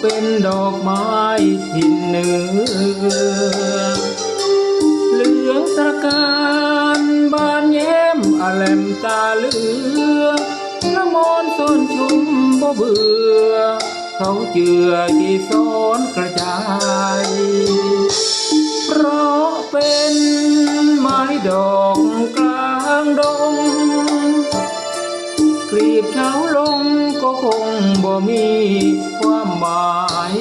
เป็นดอกไม้ถิ่นเหนือเหลืองตระการบานแย้มอแลมตาเหลือละมอนต้นชุมบ่เบื่อเขาเจือที่ซ้อนกระจาย เพราะเป็นไม้ดอกกลางดง กรีบเช้าลงก็คงบ่มีความหมาย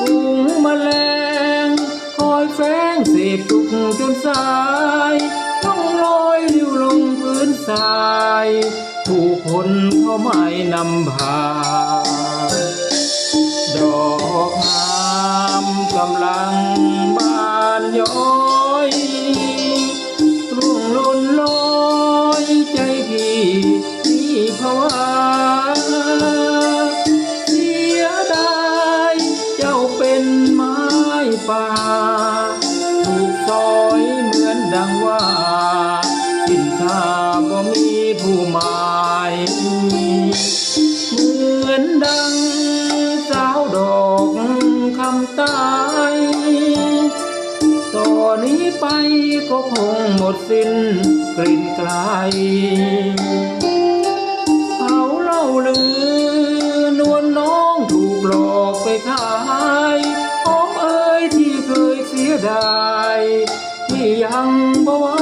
กุ้งแมลงคอยแฝงเสพทุกจนสาย ต้องลอยลิ้วลงพื้นทรายผู้คนเขาไม่นำพา ดอกงามกำลังบานย้อ เป็นไม้ป่า ถูกซอยเหมือนดังว่าสินทาบ่มีผู้หมายเหมือนดังสาวดอกคำตายต่อนนี้ไปก็คงหมดสิ้นกลิ่นไกลเข ยเสียดายที่ยังบ่ไว้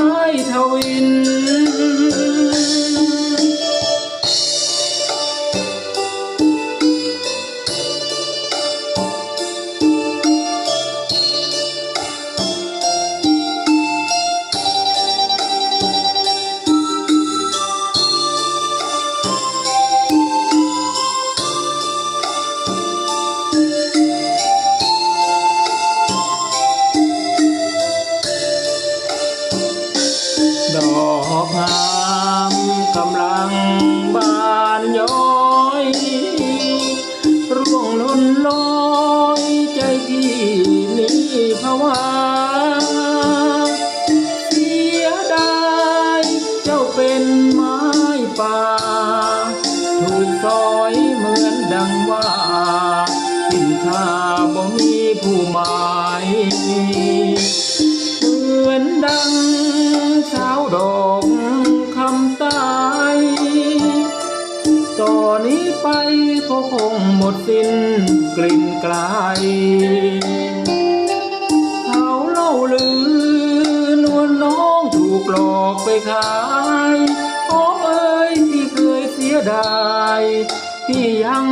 มดสิ้นกลิ่นไกลเขาเล่าลือนวลน้องถูกหลอกไปขายโอ้เอ้ยที่เคยเสียดายที่ยัง